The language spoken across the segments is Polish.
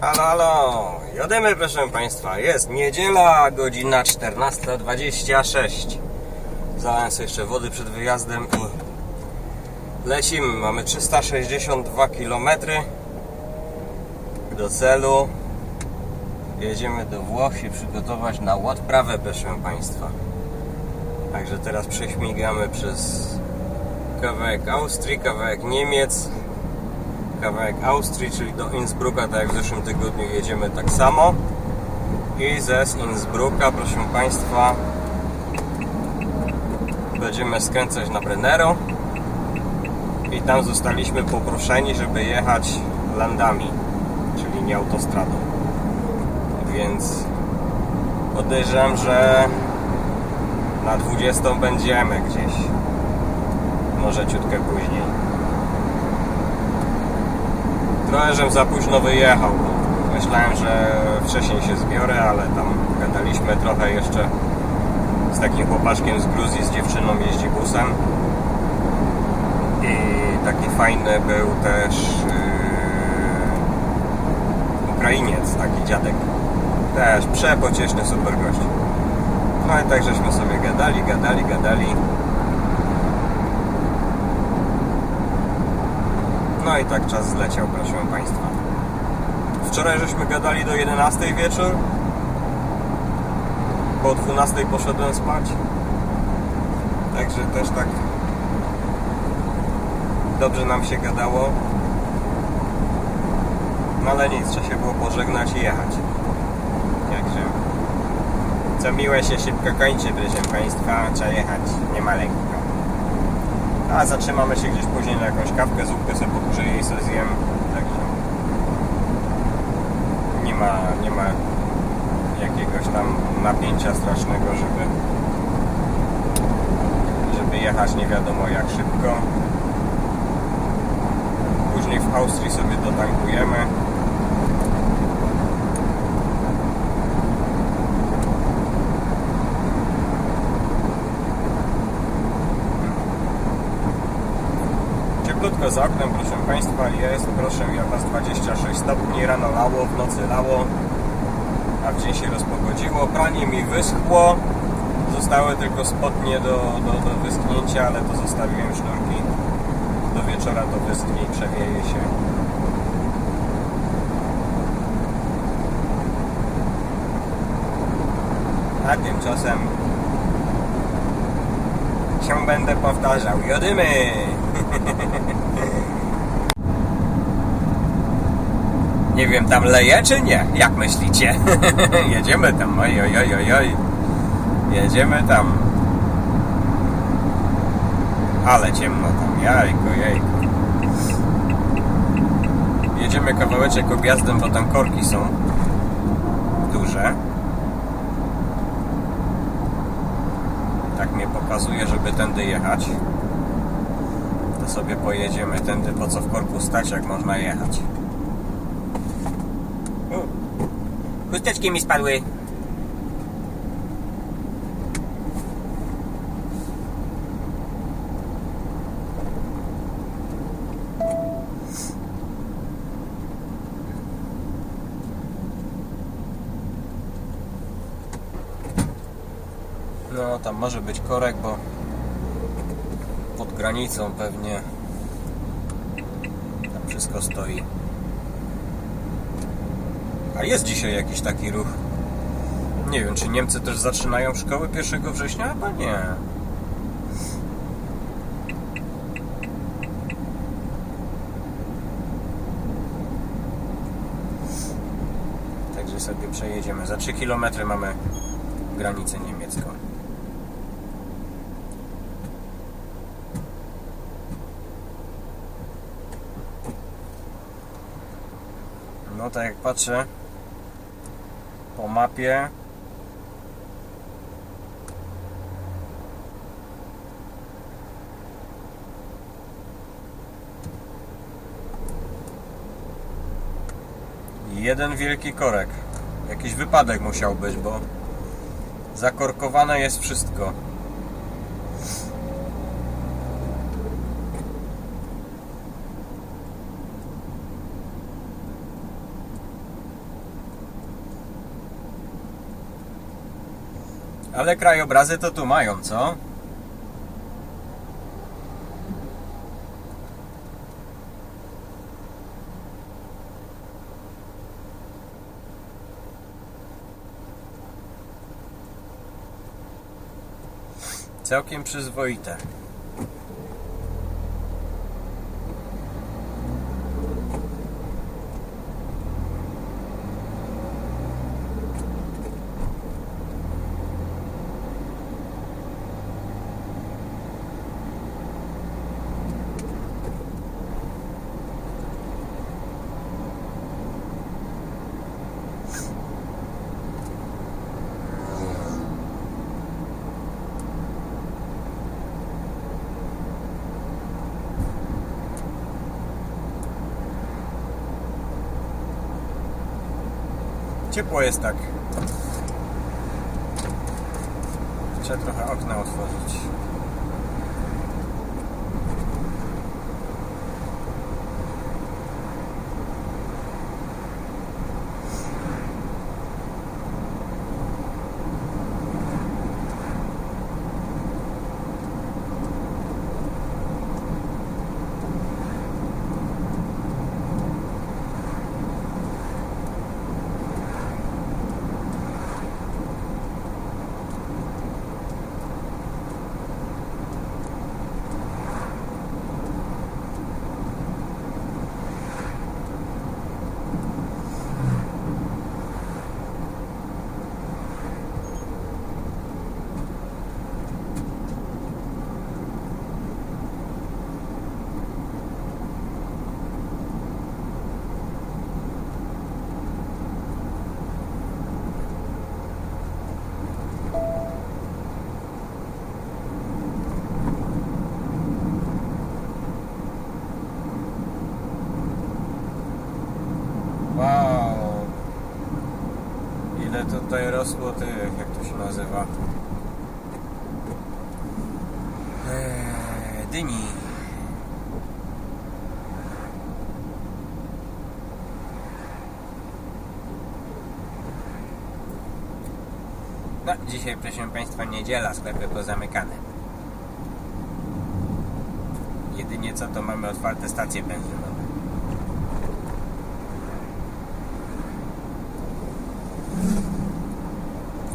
Halo, halo, jademy proszę Państwa, jest niedziela, godzina 14.26 Zalałem sobie jeszcze wody przed wyjazdem lecimy, mamy 362 km do celu. Jedziemy do Włoch się przygotować na odprawę proszę Państwa. Także teraz prześmigamy przez kawałek Austrii, kawałek Niemiec kawałek Austrii, czyli do Innsbrucka, tak jak w zeszłym tygodniu jedziemy tak samo. I ze Innsbrucka, proszę Państwa, będziemy skręcać na Brennero. I tam zostaliśmy poproszeni, żeby jechać landami, czyli nie autostradą. Więc podejrzewam, że na 20 będziemy gdzieś. Może ciutkę później. Trochę, żem za późno wyjechał. Myślałem, że wcześniej się zbiorę, ale tam gadaliśmy trochę jeszcze z takim chłopaczkiem z Gruzji, z dziewczyną jeździ busem. I taki fajny był też yy, Ukrainiec, taki dziadek. Też przepocieszny, super gość. No i tak żeśmy sobie gadali, gadali, gadali. I tak czas zleciał, proszę Państwa. Wczoraj żeśmy gadali do 11 wieczór. Po 12 poszedłem spać. Także też tak dobrze nam się gadało. No ale nic, trzeba się było pożegnać i jechać. Także co miłe się szybko kończy, proszę Państwa. Trzeba jechać, nie ma lekko. A zatrzymamy się gdzieś później na jakąś kawkę, zupkę sobie pogrzeję i sobie zjem. Także nie ma, nie ma jakiegoś tam napięcia strasznego, żeby żeby jechać nie wiadomo jak szybko. Później w Austrii sobie dotankujemy. Cieplutko za oknem, proszę Państwa, jest, proszę ja Was, 26 stopni, rano lało, w nocy lało, a w dzień się rozpogodziło. Pranie mi wyschło, zostały tylko spodnie do, do, do wyschnięcia, ale to zostawiłem sznurki. Do wieczora to wyschnie i przewieje się. A tymczasem się będę powtarzał. Jodymy! Nie wiem, tam leje czy nie? Jak myślicie? Jedziemy tam, oj, oj, oj, oj. Jedziemy tam. Ale ciemno tam, jajko, jajko. Jedziemy kawałeczek objazdem, bo tam korki są duże. Tak mnie pokazuje, żeby tędy jechać. To sobie pojedziemy tędy, po co w korku stać, jak można jechać. Chusteczki mi spadły. No, tam może być korek, granicą pewnie tam wszystko stoi. A jest dzisiaj jakiś taki ruch. Nie wiem, czy Niemcy też zaczynają szkoły 1 września? Chyba nie. Także sobie przejedziemy. Za 3 km mamy granicę niemiecką. No tak jak patrzę po mapie. Jeden wielki korek. Jakiś wypadek musiał być, bo zakorkowane jest wszystko Ale krajobrazy to tu mają, co? Całkiem przyzwoite. Ciepło jest tak. Trzeba trochę okna otworzyć. Wow. Ile tutaj rosło tych, jak to się nazywa? Eee, dyni. No, dzisiaj, proszę Państwa, niedziela, sklepy pozamykane. Jedynie co to mamy otwarte stacje benzynowe.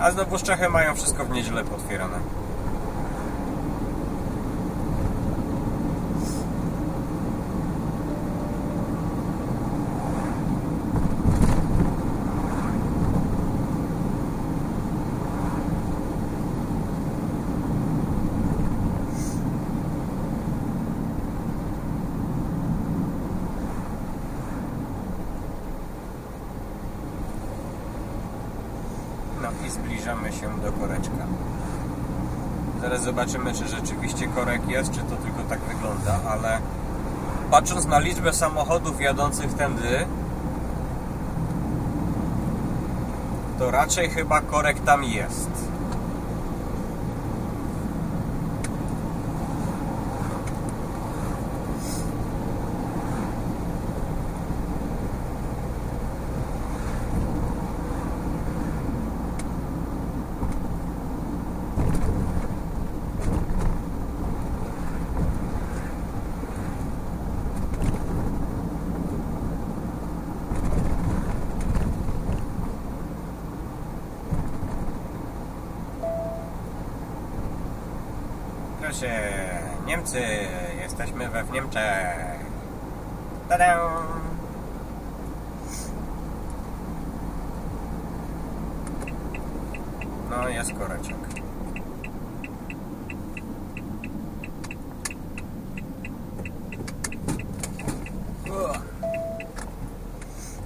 A znowu Czechy mają wszystko w niedzielę potwierane. No i zbliżamy się do koreczka. Zaraz zobaczymy, czy rzeczywiście korek jest, czy to tylko tak wygląda, ale patrząc na liczbę samochodów jadących tędy, to raczej chyba korek tam jest. Proszę, Niemcy, jesteśmy we w Niemczech. Tada! No, jest koreczek.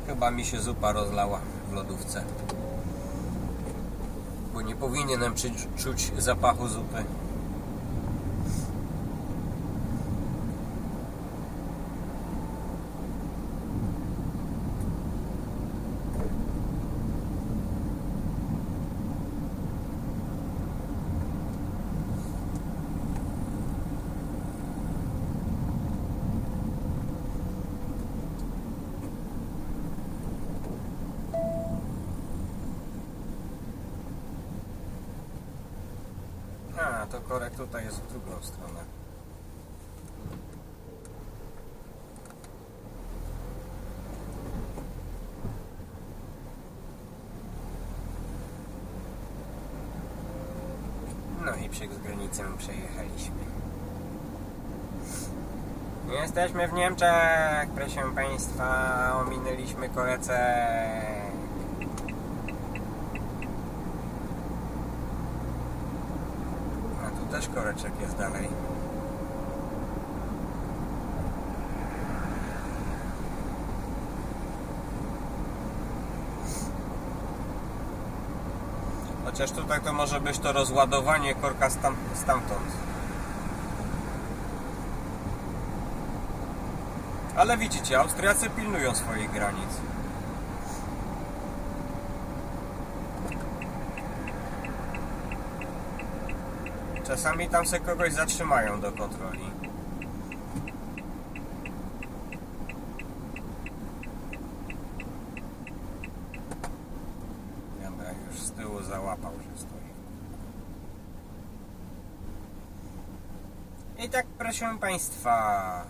Chyba mi się zupa rozlała w lodówce. Bo nie powinienem czuć zapachu zupy. A to korek tutaj jest w drugą stronę. No i przez granicę przejechaliśmy. Jesteśmy w Niemczech, proszę Państwa, ominęliśmy Korecę. A tu też koreczek jest dalej. Chociaż tutaj to może być to rozładowanie korka stam, stamtąd. Ale widzicie, Austriacy pilnują swoich granic. Czasami tam se kogoś zatrzymają do kontroli. Dobra, już z tyłu załapał, że stoi. I tak proszę Państwa,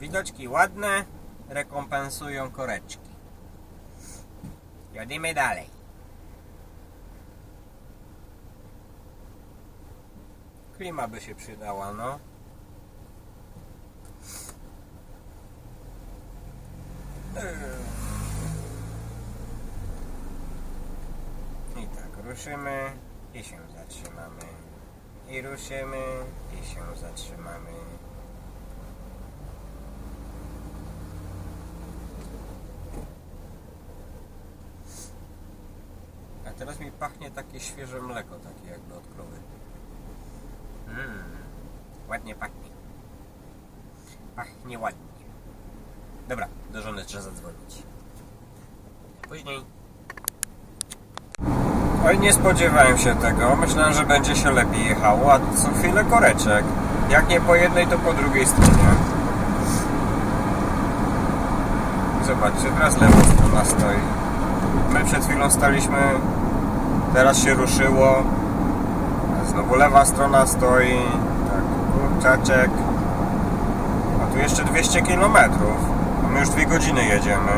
widoczki ładne rekompensują koreczki. Jadimy dalej. Klima by się przydała, no. I tak, ruszymy i się zatrzymamy. I ruszymy i się zatrzymamy. A teraz mi pachnie takie świeże mleko, takie jakby od krowy. Mmm, ładnie pachnie. Pachnie ładnie. Dobra, do żony trzeba zadzwonić. Później. Oj, nie spodziewałem się tego. Myślałem, że będzie się lepiej jechało, a co chwilę koreczek. Jak nie po jednej, to po drugiej stronie. Zobaczcie, teraz lewa strona stoi. My przed chwilą staliśmy, teraz się ruszyło. Znowu lewa strona stoi. Tak, kurczaczek. A tu jeszcze 200 km. A my już dwie godziny jedziemy.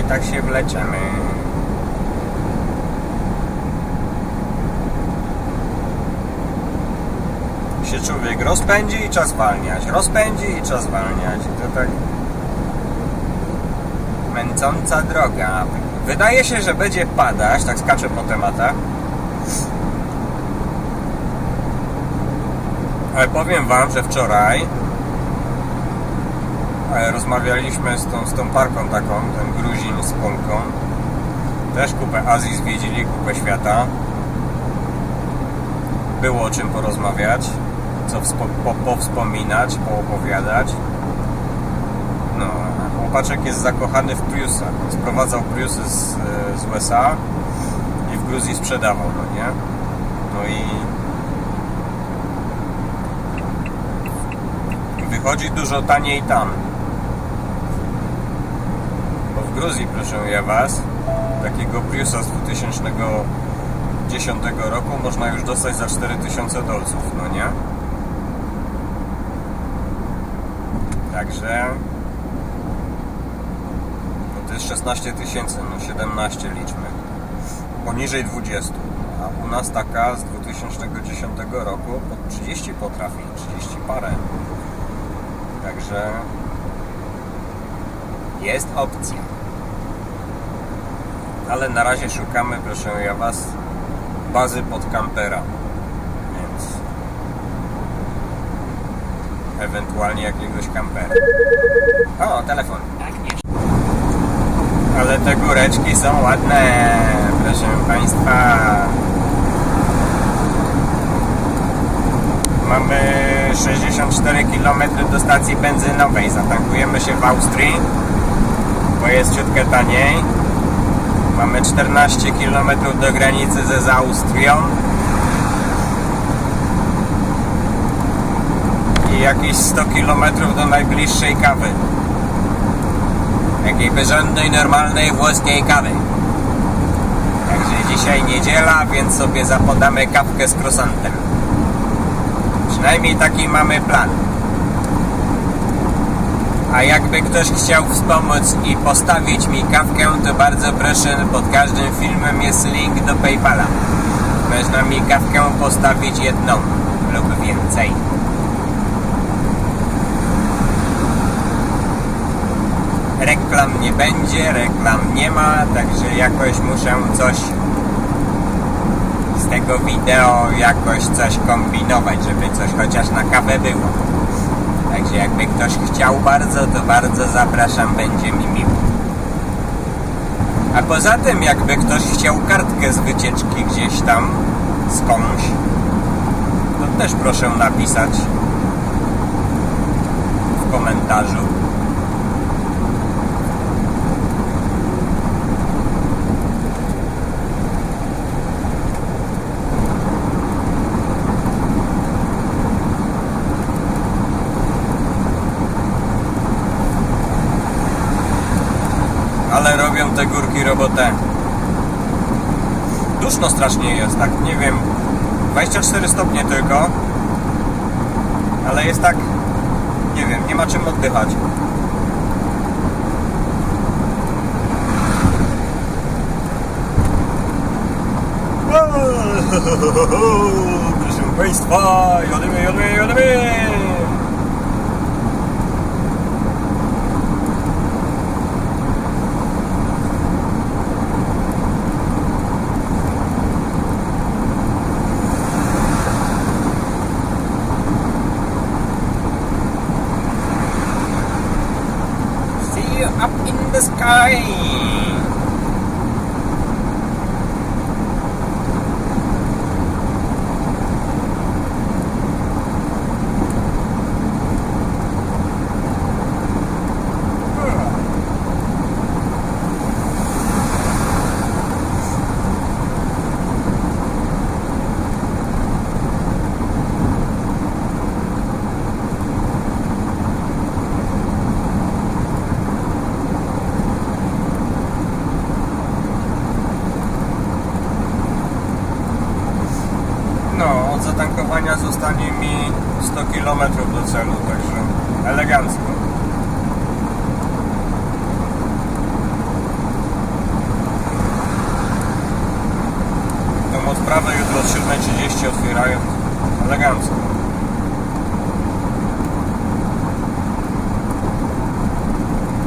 I tak się wleciemy. się człowiek rozpędzi i czas zwalniać, rozpędzi i czas zwalniać. I to tak męcząca droga. Wydaje się, że będzie padać, tak skaczę po tematach. Ale powiem Wam, że wczoraj e, rozmawialiśmy z tą, z tą parką taką, ten Gruzin z Polką. Też kupę Azji zwiedzili, kupę świata. Było o czym porozmawiać co po, powspominać, poopowiadać. No, chłopaczek jest zakochany w Priusach. Sprowadzał Priusy z, e, z USA i w Gruzji sprzedawał, no nie? No i wychodzi dużo taniej tam. Bo w Gruzji, proszę ja Was, takiego Priusa z 2010 roku można już dostać za 4000 dolców, no nie? Także no to jest 16 tysięcy, no 17 liczmy. Poniżej 20. A u nas taka z 2010 roku po 30 potrafi, 30 parę. Także jest opcja. Ale na razie szukamy, proszę ja Was, bazy pod kampera. Więc ewentualnie jakiegoś kampera. O, telefon. Ale te góreczki są ładne, proszę Państwa. Mamy 64 km do stacji benzynowej. Zatankujemy się w Austrii, bo jest ciutkę taniej. Mamy 14 km do granicy ze z Austrią. Jakieś 100 km do najbliższej kawy. Jakiej porządnej, normalnej włoskiej kawy. Także dzisiaj niedziela, więc sobie zapodamy kawkę z croissantem. Przynajmniej taki mamy plan. A jakby ktoś chciał wspomóc i postawić mi kawkę, to bardzo proszę, pod każdym filmem jest link do Paypala. Można mi kawkę postawić jedną lub więcej. Reklam nie będzie, reklam nie ma, także jakoś muszę coś z tego wideo jakoś coś kombinować, żeby coś chociaż na kawę było. Także jakby ktoś chciał bardzo, to bardzo zapraszam, będzie mi miło. A poza tym, jakby ktoś chciał kartkę z wycieczki gdzieś tam, skądś, to też proszę napisać w komentarzu. Robią te górki robotę. Duszno strasznie jest, tak nie wiem. 24 stopnie tylko. Ale jest tak, nie wiem, nie ma czym oddychać. Proszę Państwa, jadymy, jadymy, jadymy! cai zostanie mi 100 km do celu, także elegancko. Tą odprawę jutro od 7.30 otwierają elegancko.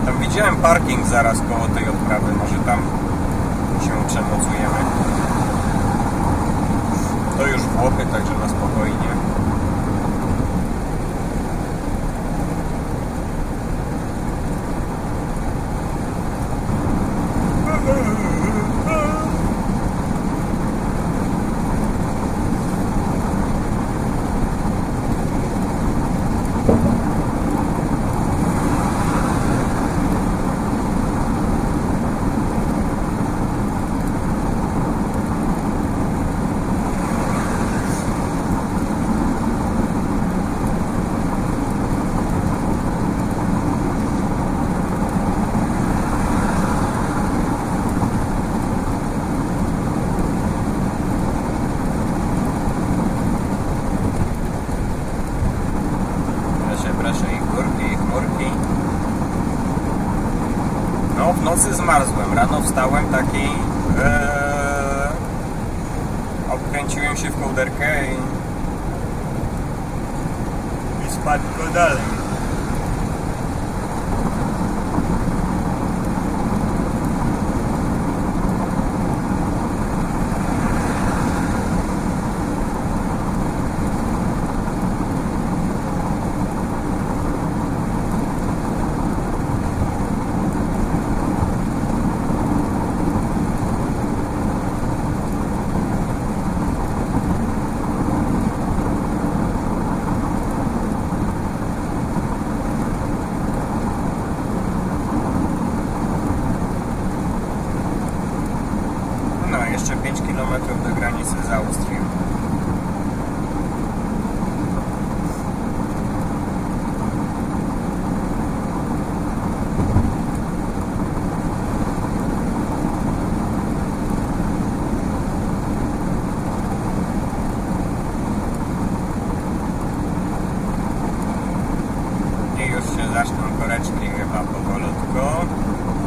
Tam widziałem parking zaraz koło tej odprawy, może tam się przenocujemy. To już Włochy, także na spokojnie. Proszę, proszę, i górki, i chmurki. No, w nocy zmarzłem. Rano wstałem taki... Ee, obkręciłem się w kołderkę i... I spadł dalej. jeszcze zaczną koreczki chyba powolutku.